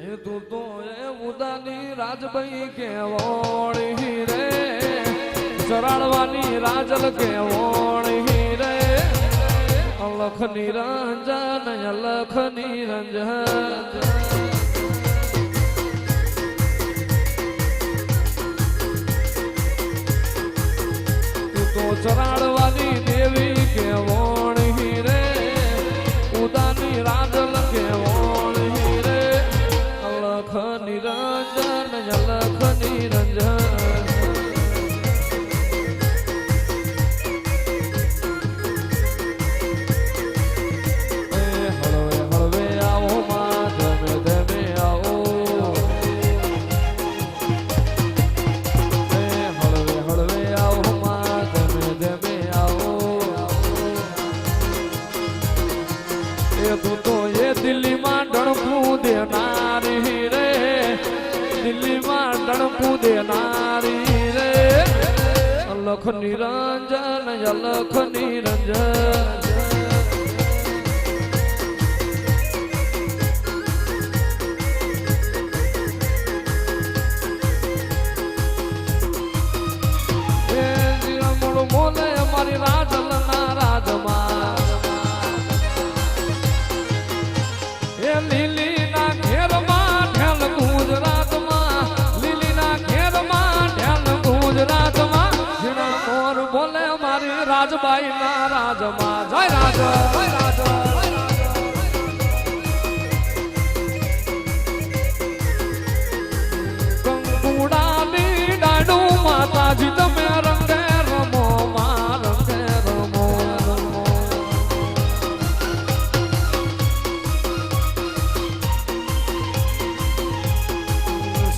એ તું તો એ મુદાની રાજભાઈ કેવોણી રે. ચરાળવાની રાજલ કેવોણી રે. અલખ નિરંજન અલખ નિરંજન. દેનારી રે દિલ્હીમાં તણપુ દેનારી રે. અલખ નિરંજન અલખ નિરંજન.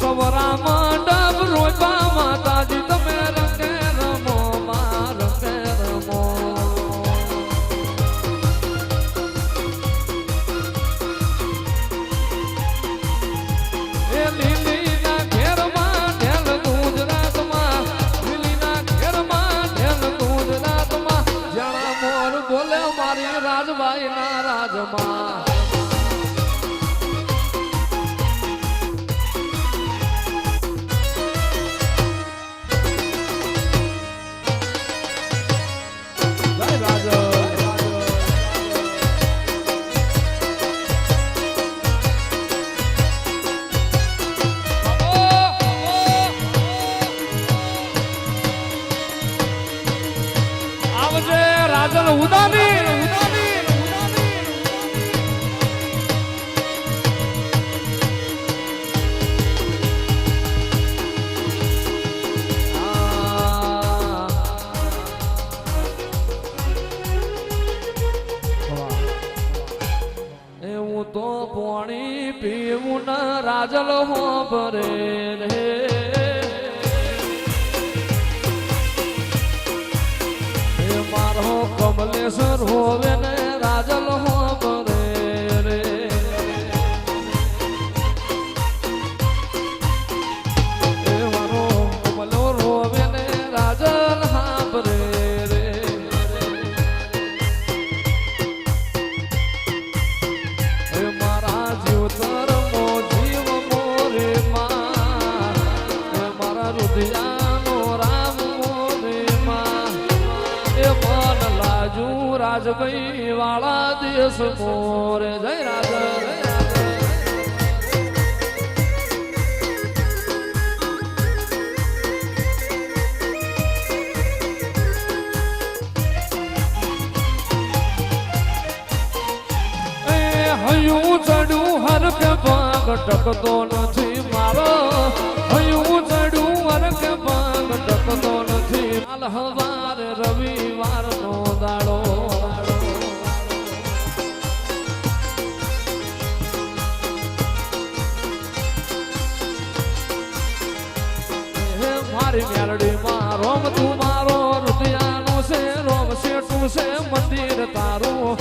સવરા મંડપ રોજવા માતાજી પાણી પીવું ના રાજલ હો ભરે રે. મારો કમલેશ્વર હોવે ને. રાજભાઈ વાળા દેશ મોર. જય રાજા જય હયું ચડું હર પે ભાગ ટકતો ન મારી મેરડી માં તું મારો રૂપિયાનું છે રોમ શેઠું છે મંદિર તારું.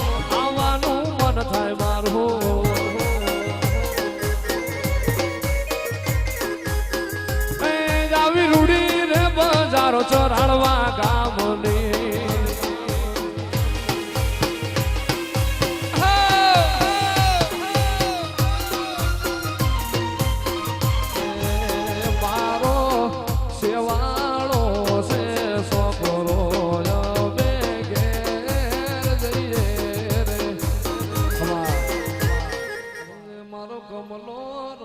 কমলর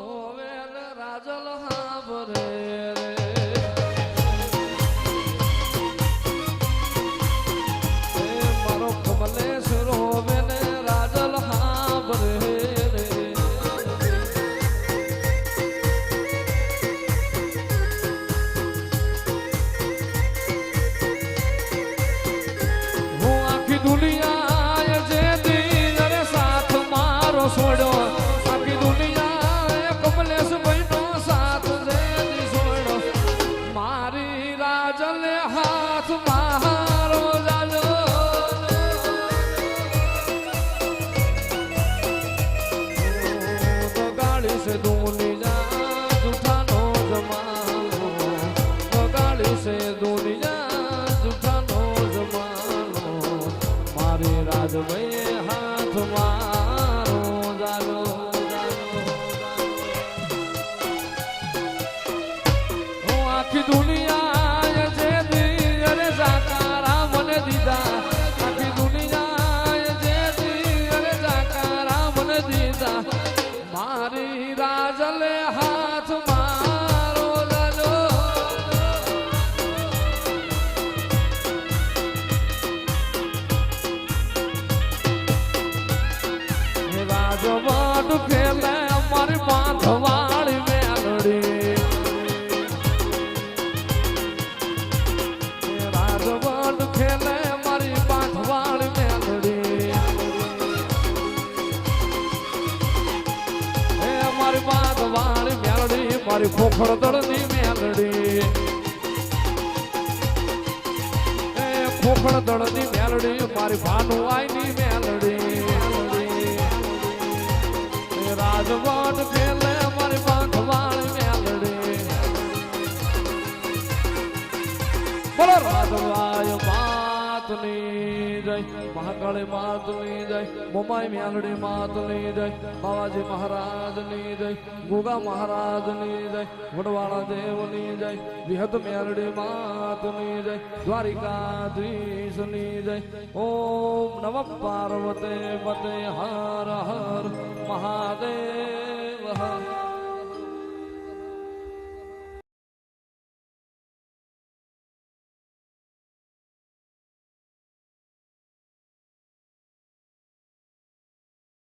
મારી રાજલે ભગવાન મેલડી મારી ખોખરદળની મેલડી એ ખોખરદળની મેલડી મારી ભાનુઆઈની મેલડી રાજવાન વાળી માતની જય મોમાઈ મ્યાલડી માતની જય બાવાજી મહારાજની જય ગુગા મહારાજની જય વડવાળા દેવની જય વિહત મ્યાલડી માતની જય દ્વારિકાધીશની જય ઓમ નમ પાર્વતે પતે હર હર મહાદેવ હર.